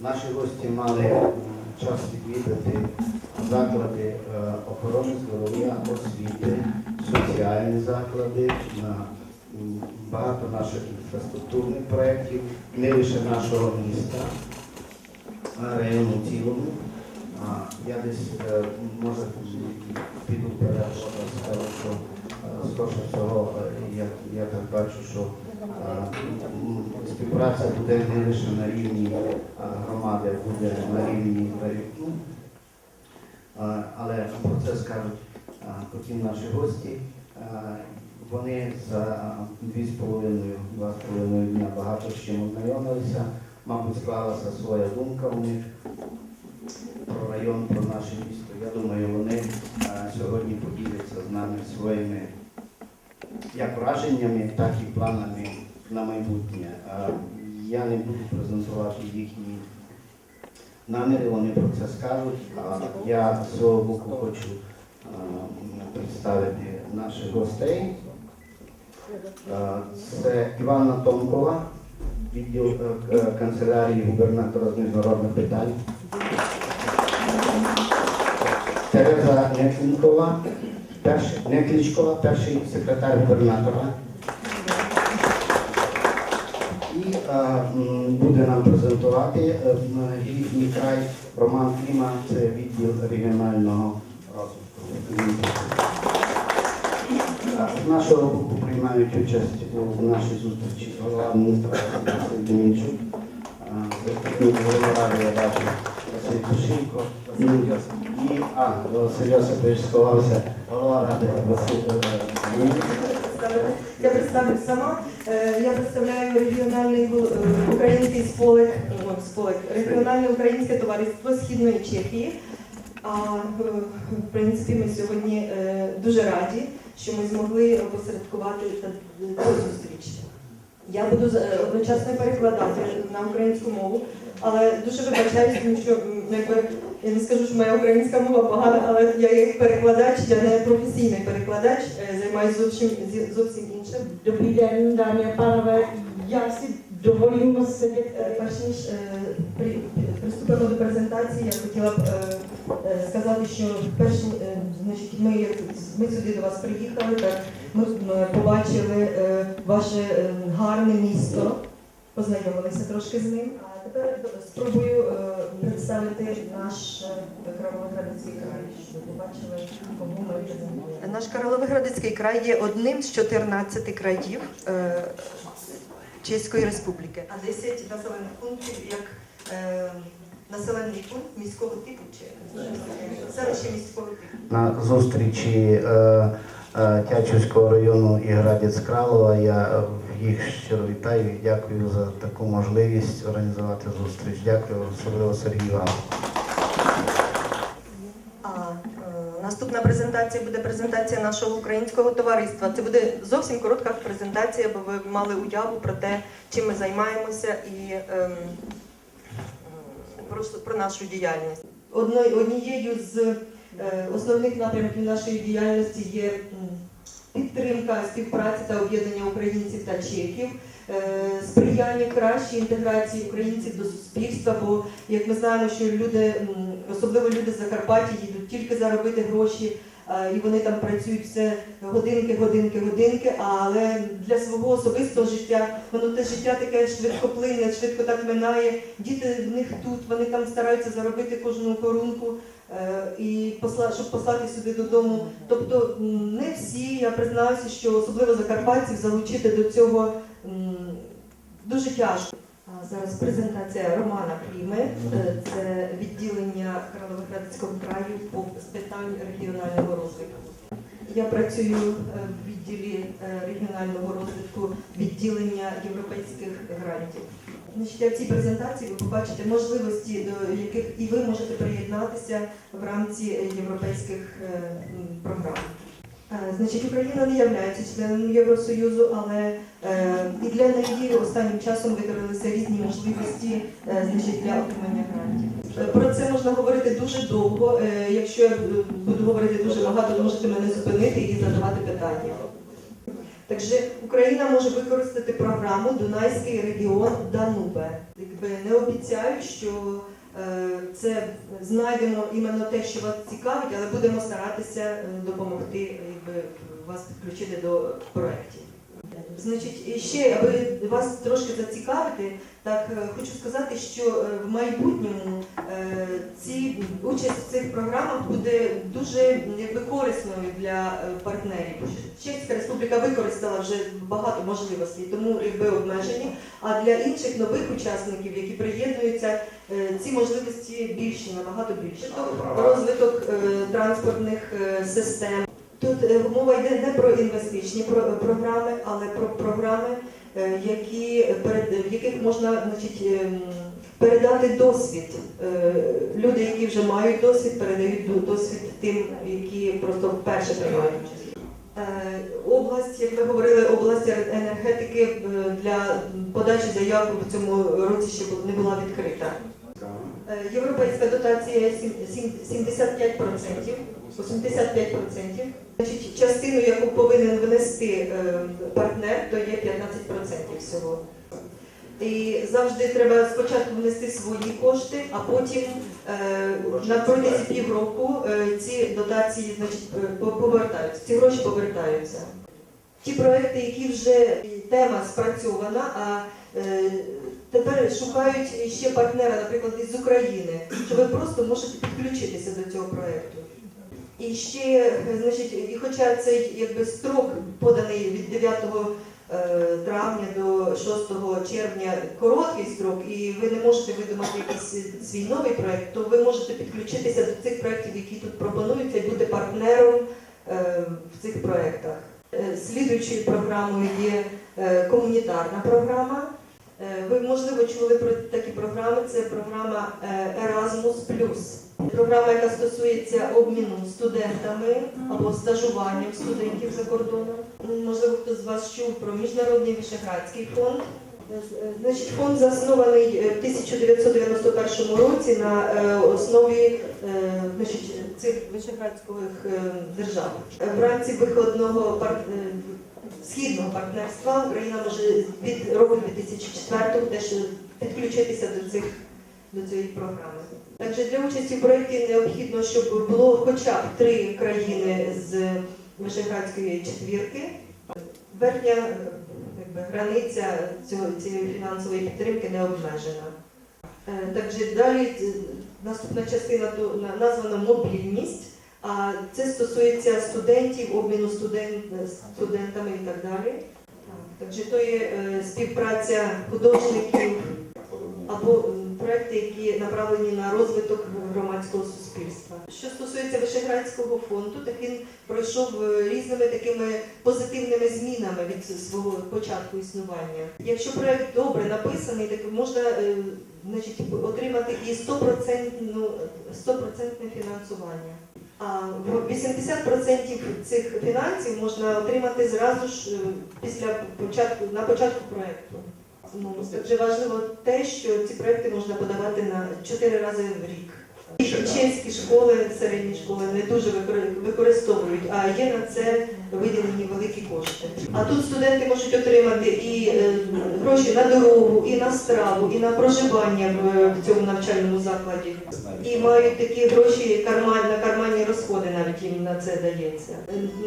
Наші гості мали час відвідати заклади е, охорони здоров'я, освіти, соціальні заклади, на багато наших інфраструктурних проєктів, не лише нашого міста, а району цілому. Я десь е, може піду вперед, скажу, що е, скорше всього, е, я, так бачу, що е, співпраця буде не лише на рівні е, громади, буде на рівні району. Е, Але про це скажуть е, потім наші гості. Вони за дві з половиною, два з половиною дня багато з чим ознайомилися. Мабуть, склалася своя думка у них про район, про наше місто. Я думаю, вони сьогодні поділяться з нами своїми як враженнями, так і планами на майбутнє. Я не буду презентувати їхні наміри, вони про це скажуть. Я з свого боку хочу представити наших гостей. Це Іванна Томкова, відділ е, канцелярії губернатора з міжнародних питань. Тереза Неклінкова, перший, Неклічкова, перший секретар губернатора. І е, м, буде нам презентувати е, їхній край Роман Кліма, це відділ регіонального розвитку. Е, З нашого боку приймають участь у нашій зустрічі голова Василь Демінчук, е, заступник голови ради Василь Кушенко, ну, і а, Василь Йосипович сховався, голова ради. Я представлю сама. Е, Я представляю регіональний е, український сполик, сполик, регіональне українське товариство Східної Чехії. А е, в принципі ми сьогодні дуже раді, що ми змогли опосередкувати та- цю зустріч. Я буду одночасно перекладати на українську мову, але дуже вибачаюсь, тому що якби я не скажу, що моя українська мова погана, але я як перекладач, я не професійний перекладач, е, займаюся зовсім зовсім іншим. Den, dámy a pánové. Já si dovolím se Е, Перш ніж е, при- приступимо до презентації, я хотіла б сказати, що перш значить, ми, ми сюди до вас приїхали, так ми побачили ваше гарне місто, познайомилися трошки з ним. Тепер спробую е, представити наш е, край, щоб ви побачили, кому ми презентуємо. Наш Карловоградецький край є одним з 14 країв е, Чеської Республіки. А 10 населених пунктів як населений пункт міського типу чи селище міського типу. на зустрічі Тячівського району і Градець Кралова. Я їх щиро вітаю і дякую за таку можливість організувати зустріч. Дякую особливо Сергію вам. Е, наступна презентація буде презентація нашого українського товариства. Це буде зовсім коротка презентація, бо ви мали уяву про те, чим ми займаємося і ем, про, про нашу діяльність. Одною однією з е, основних напрямків нашої діяльності є підтримка співпраці та об'єднання українців та чехів. е, Сприяння кращій інтеграції українців до суспільства, бо як ми знаємо, що люди, особливо люди з Закарпаття, їдуть тільки заробити гроші, і вони там працюють все годинки, годинки, годинки. Але для свого особистого життя воно те життя таке швидкоплинне, швидко так минає. Діти в них тут, вони там стараються заробити кожну корунку. Е, І посла, щоб послати сюди додому. Тобто не всі, я признаюся, що особливо закарпатців залучити до цього дуже тяжко. Зараз презентація Романа Кліми, Е, це відділення Карловоградського краю по питань регіонального розвитку. Я працюю е, в відділі регіонального розвитку відділення європейських грантів. Значить, в цій презентації ви побачите можливості, до яких і ви можете приєднатися в рамці європейських е, програм. Е, Значить, Україна не є членом Євросоюзу, але е, і для неї останнім часом викрилися різні можливості значить, для отримання грантів. Про це можна говорити дуже довго. Якщо я буду- говорити дуже багато, то можете мене зупинити і задавати питання. Також Україна може використати програму Дунайський регіон Данубе. Не обіцяю, що е, це знайдемо іменно те, що вас цікавить, але будемо старатися е, допомогти якби, вас підключити до проєктів. Значить, ще аби вас трошки зацікавити, так е, хочу сказати, що е, в майбутньому е, ці участь в цих програмах буде дуже якби, корисною для партнерів. Чеська республіка використала вже багато можливостей, тому якби обмежені. А для інших нових учасників, які приєднуються, ці можливості більші, набагато більші. Тобто розвиток транспортних систем. Тут е, мова йде не про інвестиційні про- програми, але про програми, е, які в яких можна значить, передати досвід. Е, Люди, які вже мають досвід, передають до- досвід тим, які просто вперше приймають. Е, Область, як ми говорили, область енергетики е, для подачі заяв в цьому році ще не була відкрита. Е, Європейська дотація сім- сім- 75%, 85%. Значить, частину, яку повинен внести е, партнер, то є 15% всього. І завжди треба спочатку внести свої кошти, а потім е, на протязі півроку ці дотації значить, повертаються, ці гроші повертаються. Ті проекти, які вже тема спрацьована, а тепер шукають ще партнера, наприклад, із України, що ви просто можете підключитися до цього проекту. І ще, значить, і хоча цей якби строк поданий від 9 е, травня до 6 червня короткий строк, і ви не можете видумати якийсь свій новий проект, то ви можете підключитися до цих проєктів, які тут пропонуються, і бути партнером е, в цих проєктах. Е, Слідуючою програмою є комунітарна програма. Е, Ви, можливо, чули про такі програми. Це програма е, Erasmus+. Програма, яка стосується обміну студентами або стажуванням студентів за кордоном. Можливо, хтось з вас чув про Міжнародний Вишеградський фонд. Е, Значить, фонд заснований в 1991 році на основі значить, цих вишеградських держав. В рамці виходного східного партнерства Україна може від року 2004 теж підключитися до цих до цієї програми. Також для участі в проєкті необхідно, щоб було хоча б три країни з Вишеградської четвірки. Верхня якби, границя цього, цієї фінансової підтримки не обмежена. Е, Також далі е, наступна частина названа мобільність, а це стосується студентів, обміну студент, студентами і так далі. Також то є е, співпраця художників або проекти, які направлені на розвиток громадського суспільства. Що стосується Вишеградського фонду, так він пройшов е, різними такими позитивними змінами від свого початку існування. Якщо проект добре написаний, так можна е, значить, отримати і 100%, ну, 100% фінансування. А в 80% цих фінансів можна отримати зразу ж е, після початку на початку проекту. Ну, дуже важливо те, що ці проекти можна подавати на 4 рази в рік. Чеські школи, середні школи не дуже використовують, а є на це виділені великі кошти. А тут студенти можуть отримати і е, гроші на дорогу, і на страву, і на проживання в, цьому навчальному закладі. І мають такі гроші на карманні розходи, навіть їм на це дається.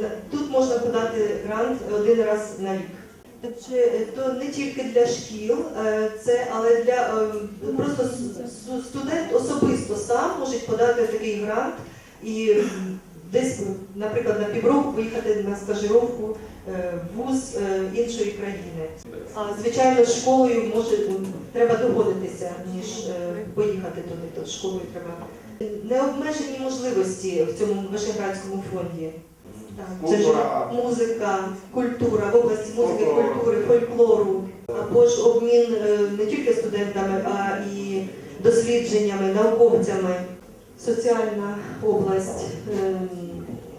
Е, Тут можна подати грант один раз на рік. Чи то не тільки для шкіл, е, це але для е, просто студент особисто сам може подати такий грант і десь, наприклад, на півроку поїхати на стажировку е, в вуз е, іншої країни. А звичайно, школою може треба доводитися, ніж е, поїхати туди. То школою треба необмежені можливості в цьому Вишеградському фонді. Так, це ж Культура. музика, культура в області музики, культури, фольклору, або ж обмін е, не тільки студентами, а і дослідженнями, науковцями, соціальна область, е,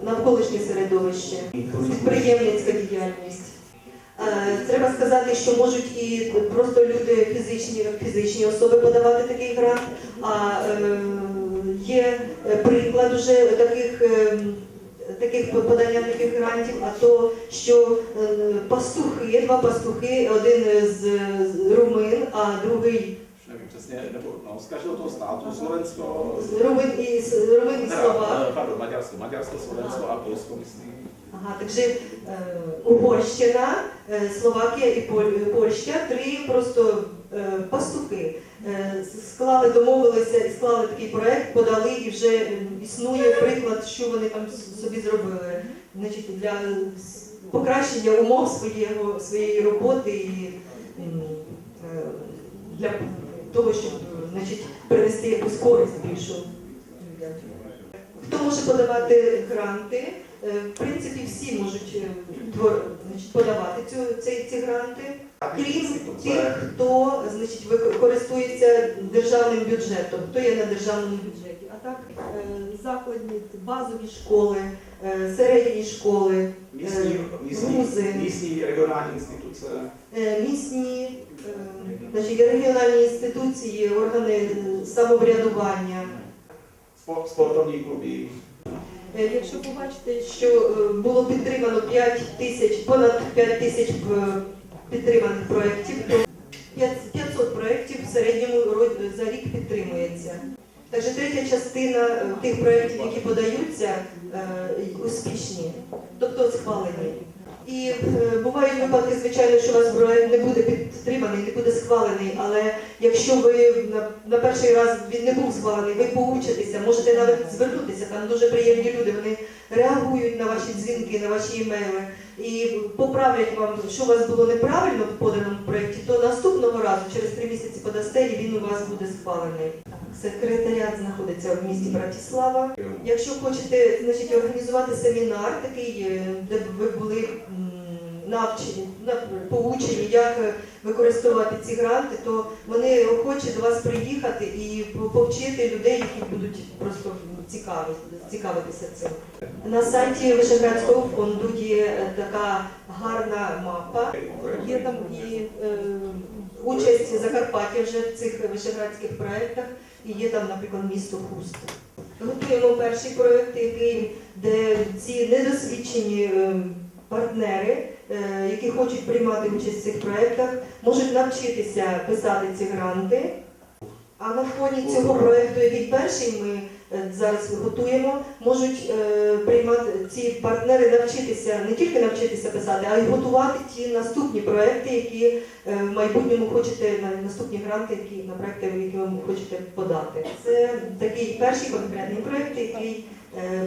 навколишнє середовище, підприємницька діяльність. Е, Треба сказати, що можуть і просто люди, фізичні, фізичні особи подавати такий грант, а е, є приклад уже таких, е, таких подання таких грантів, а то що е, пастухи, два пастухи, один з румин, а другий nevím přesně, nebo no, z každého toho státu, Slovensko, teda, Словак. eh, pardon, Maďarsko, Maďarsko, Slovensko a Polsko, myslím. Ага, takže е, Угорщина, е, Словакія і Польща три просто е, пастухи. Е, склали, домовилися і склали такий проект, подали і вже е, існує приклад, що вони там собі зробили. Значить, для покращення умов своєго, своєї роботи і е, для того, щоб значить, принести якусь користь більшу. Хто може подавати гранти? Е, В принципі, всі можуть е, значить, подавати цю, ці, ці гранти, крім тих, хто значить, користується державним бюджетом, хто є на державному бюджеті. А так, е, закладні, базові школи, середні школи, Gruzy. místní regionální instituce, е, місні, значить, регіональні інституції, органи самоврядування. kluby, Е, Якщо побачите, що е, було підтримано 5 тисяч, понад 5 тисяч е, підтриманих проєктів, то 500 проєктів в середньому за рік підтримується. Також третя частина е, тих проєктів, які подаються, е, успішні, тобто схвалені. І е, бувають випадки, звичайно, що у вас проєкт не буде підтриманий, не буде схвалений, але якщо ви на, на перший раз він не був схвалений, ви поучитеся, можете навіть звернутися. Там дуже приємні люди. Вони реагують на ваші дзвінки, на ваші імейли і поправлять вам, що у вас було неправильно в поданому проєкті, то наступного разу, через три місяці подасте, і він у вас буде схвалений. Секретаріат знаходиться в місті Братислава. Якщо хочете значить, організувати семінар, такий, е, де б ви були навчені, поучені, як е, використовувати ці гранти, то вони охочі до вас приїхати і повчити людей, які будуть просто цікаві, цікавитися цим. На сайті Вишеградського фонду є е, така гарна мапа. Є там і е, участь Закарпаття вже в цих вишеградських проєктах, і є там, наприклад, місто Хуст. Готуємо перший проєкт, який, де ці недосвідчені е, партнери, які хочуть приймати участь в цих проєктах, можуть навчитися писати ці гранти. А на фоні цього проєкту, який перший ми е, зараз готуємо, можуть е, приймати ці партнери навчитися не тільки навчитися писати, а й готувати ті наступні проекти, які е, в майбутньому хочете на наступні гранти, які на проекти, які ви хочете подати. Це такий перший конкретний проект, який е,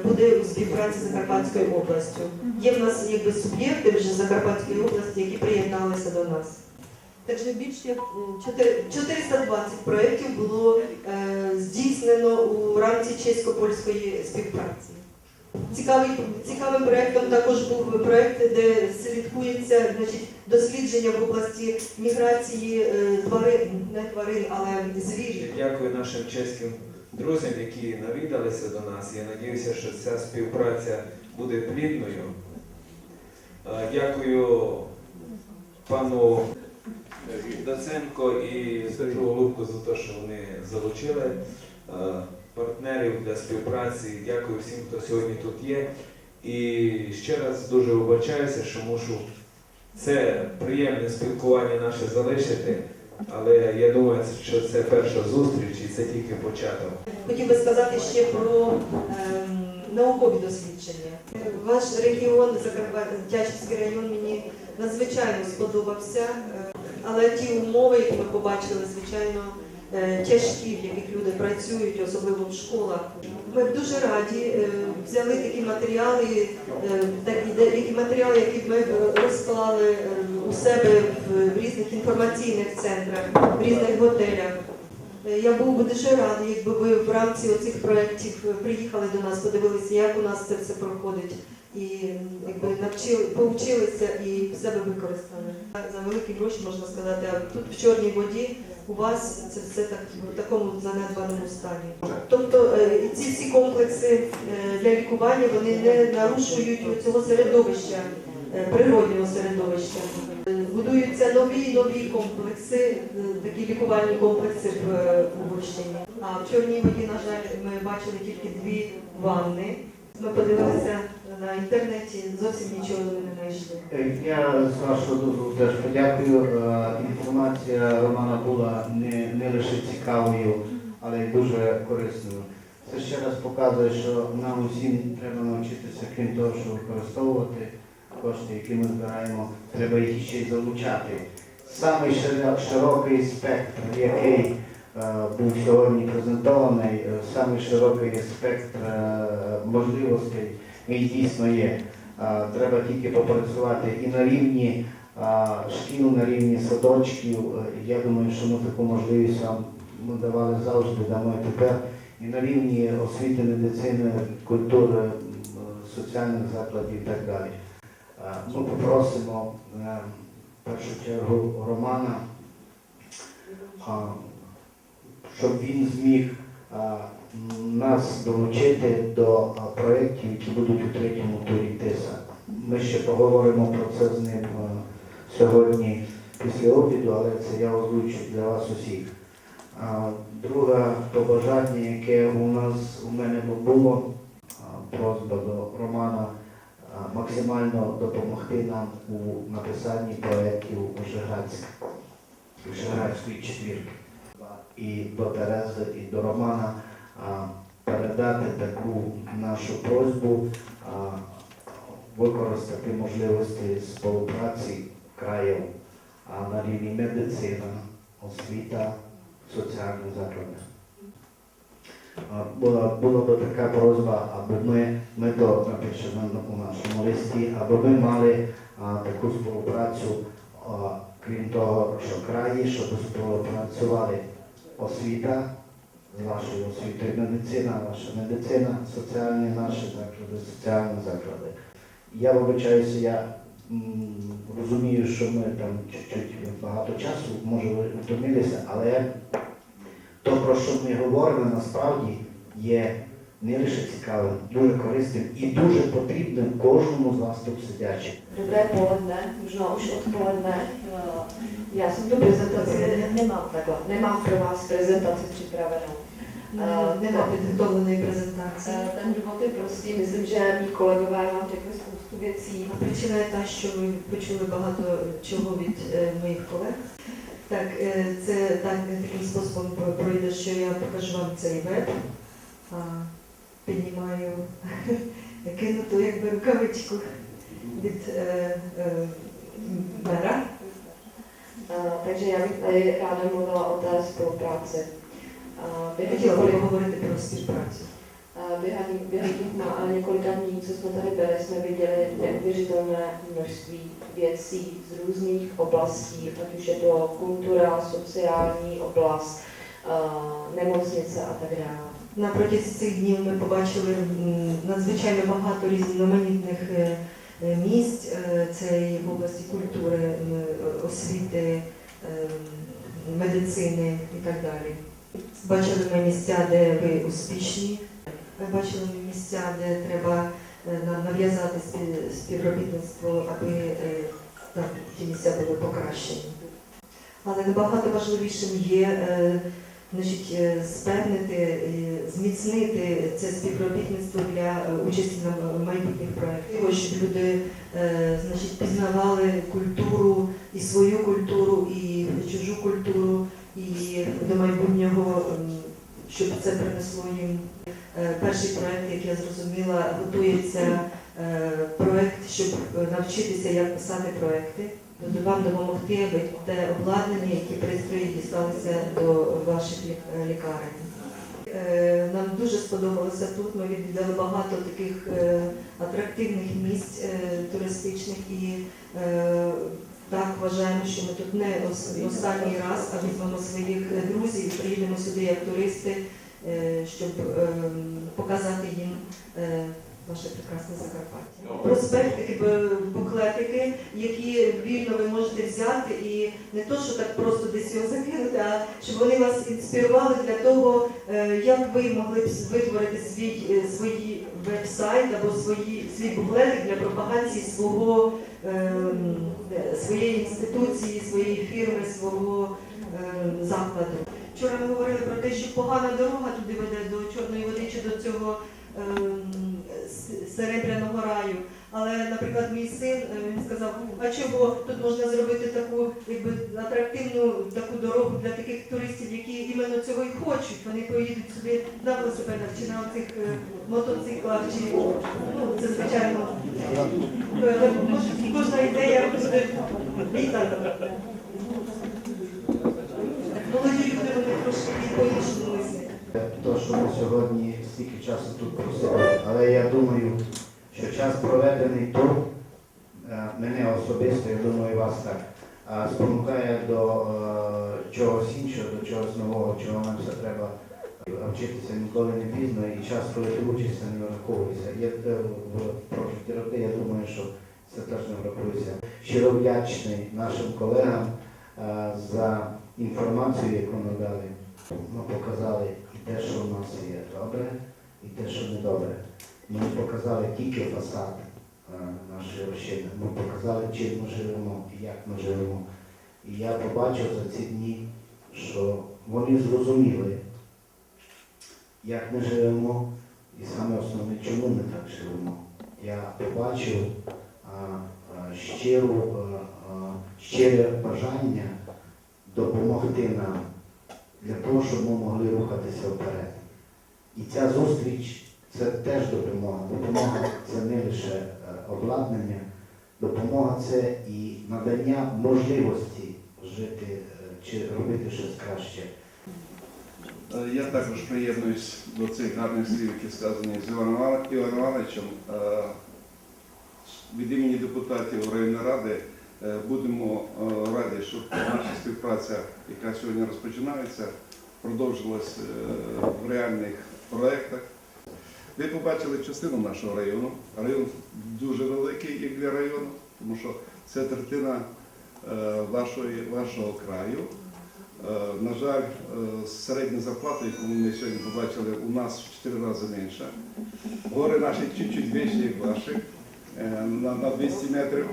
буде у співпраці з Закарпатською областю. Є в нас якби суб'єкти вже з Закарпатської області, які приєдналися до нас. Так що більше як 420 проєктів було е, здійснено у рамці чесько-польської співпраці. Цікавий, цікавим проєктом також був проєкт, де слідкується значить, дослідження в області міграції е, тварин, не тварин, але звірів. Дякую нашим чеським друзям, які навідалися до нас. Я надіюся, що ця співпраця буде плідною. Е, Дякую пану Доценко і Петру Голубку за те, що вони залучили е, партнерів для співпраці. Дякую всім, хто сьогодні тут є. І ще раз дуже вибачаюся, що мушу це приємне спілкування наше залишити. Але я думаю, що це перша зустріч і це тільки початок. Хотів би сказати ще про ем, наукові дослідження. Ваш регіон, Закарпаття, район, мені надзвичайно сподобався, е, але ті умови, які ми побачили, звичайно, тяжкі, в яких люди працюють, особливо в школах. Ми дуже раді е, взяли такі матеріали, е, такі деякі матеріали, які ми е, розклали е, у себе в- різних інформаційних центрах, в різних готелях. Е, Я був би дуже радий, якби ви в рамці оцих проєктів е, приїхали до нас, подивилися, як у нас це все проходить, і якби навчили, повчилися і в себе використали. За великі гроші можна сказати, а тут в чорній воді у вас це все так в такому занедбаному стані. Тобто е, ці всі комплекси е, для лікування вони не нарушують цього середовища, е, природнього середовища. Будуються нові нові комплекси, такі лікувальні комплекси в Угорщині. А в Чорній воді, на жаль, ми бачили тільки дві ванни. Ми подивилися на інтернеті, зовсім нічого не знайшли. Е, Я з вашого дозволу теж подякую. Е, Інформація Романа була не, не лише цікавою, але й дуже корисною. Це ще раз показує, що нам усім треба навчитися, крім того, що використовувати кошти, які ми збираємо, треба їх ще й залучати. Самий широкий спектр, який е, був сьогодні презентований, самий широкий спектр можливостей він дійсно є. Треба тільки попрацювати і на рівні а, шкіл, на рівні садочків. Е, Я думаю, що ми таку можливість вам ми давали завжди, дамо і тепер. І на рівні освіти, медицини, культури, соціальних закладів і так далі. Ми попросимо е, в першу чергу Романа, щоб він зміг нас долучити до проєктів, які будуть у третьому турі ТИСА. Ми ще поговоримо про це з ним сьогодні після обіду, але це я озвучу для вас усіх. Друге побажання, яке у нас у мене було, просьба до Романа максимально допомогти нам у написанні проєктів Вишеградськ- Вишеградської четвірки і до Терези, і до Романа передати таку нашу просьбу, використати можливості співпраці країв на рівні медицина, освіта, соціальні заклади. Була, була би така просьба, аби ми, ми то напишемо у нашому листі, аби ми мали а, таку співпрацю, а, крім того, що краї, щоб співпрацювали освіта, нашої освіти, медицина, ваша медицина, соціальні наші заклади, соціальні заклади. Я вибачаюся, я розумію, що ми там чуть-чуть багато часу, може ви втомилися, але то, про що ми говоримо, насправді є не лише цікавим, дуже корисним і дуже потрібним кожному з вас тут сидячих. Dobré poledne, možná už odpoledne. Já jsem tu prezentaci ne- nemám takhle, nemám pro vás prezentaci připravenou. Підготовленої презентації. Eh, Ten důvod je prostý, myslím, že mý kolegové vám řekli spoustu věcí. А Причина є та, що ви почули багато чого від е, моїх колег. Так, е, це так, таким способом пройде, що я покажу вам цей веб. А, Піднімаю кинуту якби рукавичку від е, е, мера. Eh, Takže já bych tady ráda mluvila o té spolupráci. Eh, Během Хотіла би několika, поговорити про співпрacю. eh, během, během těch má- několika dní, co jsme tady byli, jsme viděli neuvěřitelné množství věcí z různých oblastí, ať už je to kultura, sociální oblast, eh, nemocnice a tak dále. На протязі цих днів ми побачили надзвичайно багато різноманітних е, е, місць. Е, Це в області культури, освіти, медицини і так далі. Бачили ми місця, де ви успішні. Ми бачили ми місця, де треба нав'язати спів- співробітництво, аби там ті місця були покращені. Але набагато важливішим є значить, е, спевнити, е, зміцнити це співробітництво для е, участі на майбутніх проєктах, щоб люди значить, пізнавали культуру і свою культуру, і чужу культуру, і до майбутнього, щоб це принесло їм. Перший проєкт, як я зрозуміла, готується проєкт, щоб навчитися, як писати проєкти. Вам допомогти, те обладнання, які пристрої дісталися до ваших е, лікарень. Е, Нам дуже сподобалося тут. Ми відвідали багато таких е, атрактивних місць туристичних і так вважаємо, що ми тут не останній раз, а візьмемо своїх друзів і приїдемо сюди як туристи, щоб е, показати їм е, ваше прекрасне Закарпаття. Проспект, буклетики, які вільно ви можете взяти і не то, що так просто десь його закинути, а щоб вони вас інспірували для того, е, як ви могли б витворити свій е, свої веб-сайт або свої свій буклетик для пропагації свого е, своєї інституції, своєї фірми, свого закладу. Вчора ми говорили про те, що погана дорога туди веде до Чорної води чи до цього серебряного раю. Але, наприклад, мій син е, він сказав, а чого тут можна зробити таку якби атрактивну таку дорогу для таких туристів, які іменно цього і хочуть. Вони поїдуть сюди на велосипедах чи на цих мотоциклах, чи ну це звичайно. е, Кожна ідея буде вітана. Молоді люди вони трошки по-іншому мислять. То, що ми сьогодні стільки часу тут просили, але я думаю, що час проведений тут, е, мене особисто, я думаю, вас так, спонукає до е, чогось іншого, до чогось нового, чого нам все треба вчитися ніколи не пізно, і час, коли ти вчишся, не враховується. Я е, прожиті роки, я думаю, що це теж не врахується. Щиро вдячний нашим колегам е, за інформацію, яку надали. Ми показали те, що в нас є добре, і те, що не добре. Ми показали тільки фасад е, нашої общини, ми показали, чим ми живемо і як ми живемо. І я побачив за ці дні, що вони зрозуміли, як ми живемо, і саме основне, чому ми так живемо. Я побачив а, а, щиру, а, а, щире бажання допомогти нам для того, щоб ми могли рухатися вперед. І ця зустріч це теж допомога. Допомога це не лише е, обладнання, допомога це і надання можливості жити е, чи робити щось краще. Е, Я також приєднуюсь до цих гарних слів, які сказані з Іваном Іван- Івановичем. Від імені депутатів районної ради будемо е, раді, щоб наша співпраця, яка сьогодні розпочинається, продовжилась е, в реальних проєктах. Ви побачили частину нашого району. Район дуже великий як для району, тому що це третина е, вашої, вашого краю. Е, На жаль, е, середня зарплата, яку ми сьогодні побачили, у нас в 4 рази менша. Гори наші чуть-чуть вищі, як ваші, е, на, на 200 метрів.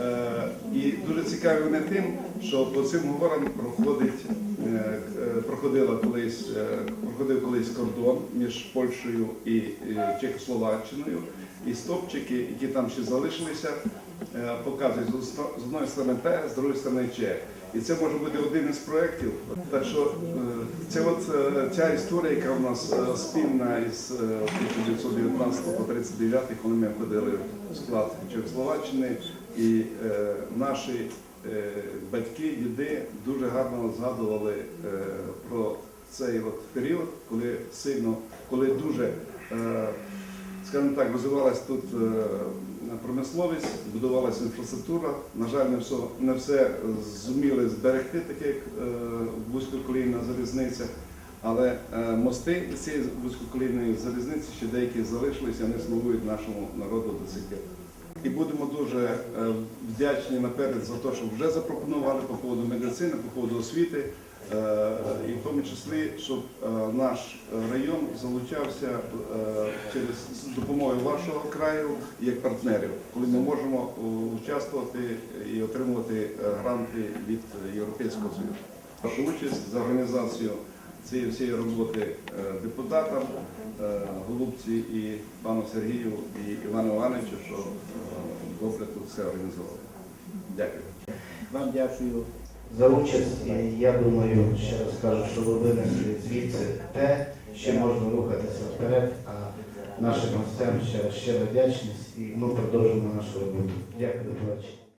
Е, І дуже цікаві вони тим, що по цим горам проходить, е, е, проходила колись, е, проходив колись кордон між Польщею і е, Чехословаччиною. І стопчики, які там ще залишилися, е, показують з одної сторони П, з другої сторони Ч. І це може бути один із проєктів. Так що е, це от е, ця історія, яка в нас е, спільна із е, 1919 по 39, коли ми входили в склад Чехословаччини, і е, наші е, батьки, діди дуже гарно згадували е, про цей от період, коли сильно, коли дуже, е, скажімо так, розвивалась тут е, промисловість, будувалася інфраструктура. На жаль, не все, не все зуміли зберегти, таке як е, вузькоколійна залізниця. Але е, мости цієї вузькоколійної залізниці ще деякі залишилися, вони слугують нашому народу до цих пір. І будемо дуже е, вдячні наперед за те, що вже запропонували по поводу медицини, по поводу освіти, е, і в тому числі, щоб наш район залучався через з допомогою вашого краю як партнерів, коли ми можемо участвувати і отримувати гранти від Європейського Союзу. Вашу участь за організацію цієї всієї роботи е, депутатам, е, Голубці і пану Сергію і Івану Івановичу, що е, добре тут все організували. Дякую. Вам дякую за участь. І я думаю, ще раз кажу, що ви винесли звідси те, що можна рухатися вперед. А нашим гостям ще раз щира вдячність і ми продовжимо нашу роботу. Дякую, до побачення.